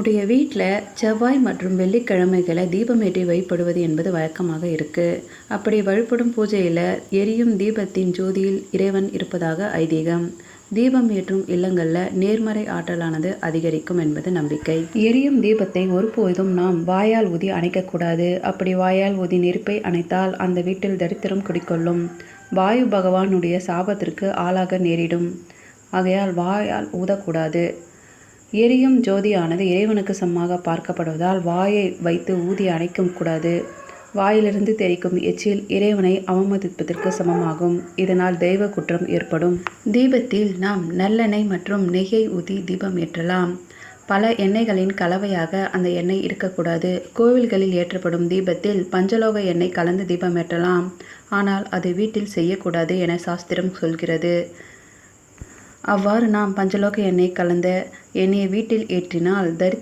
நம்முடைய வீட்டில் செவ்வாய் மற்றும் வெள்ளிக்கிழமைகளை தீபமேற்றி வழிபடுவது என்பது வழக்கமாக இருக்குது அப்படி வழிபடும் பூஜையில் எரியும் தீபத்தின் ஜோதியில் இறைவன் இருப்பதாக ஐதீகம். தீபம் ஏற்றும் இல்லங்களில் நேர்மறை ஆற்றலானது அதிகரிக்கும் என்பது நம்பிக்கை. எரியும் தீபத்தை ஒருபோதும் நாம் வாயால் ஊதி அணைக்கக்கூடாது. அப்படி வாயால் ஊதி நெருப்பை அணைத்தால் அந்த வீட்டில் தரித்திரம் குடிக்கொள்ளும். வாயு பகவானுடைய சாபத்திற்கு ஆளாக நேரிடும். ஆகையால் வாயால் ஊதக்கூடாது. எரியும் ஜோதியானது இறைவனுக்கு சமமாக பார்க்கப்படுவதால் வாயை வைத்து ஊதி அணைக்கும் கூடாது. வாயிலிருந்து தெரிக்கும் எச்சில் இறைவனை அவமதிப்பதற்கு சமமாகும். இதனால் தெய்வ குற்றம் ஏற்படும். தீபத்தில் நாம் நல்லெண்ணெய் மற்றும் நெய்யை ஊதி தீபம் ஏற்றலாம். பல எண்ணெய்களின் கலவையாக அந்த எண்ணெய் இருக்கக்கூடாது. கோவில்களில் ஏற்றப்படும் தீபத்தில் பஞ்சலோக எண்ணெய் கலந்து தீபம் ஏற்றலாம். ஆனால் அது வீட்டில் செய்யக்கூடாது என சாஸ்திரம் சொல்கிறது. அவ்வாறு நாம் பஞ்சலோக எண்ணெய் கலந்த எண்ணெயை வீட்டில் ஏற்றினால் தரித்திர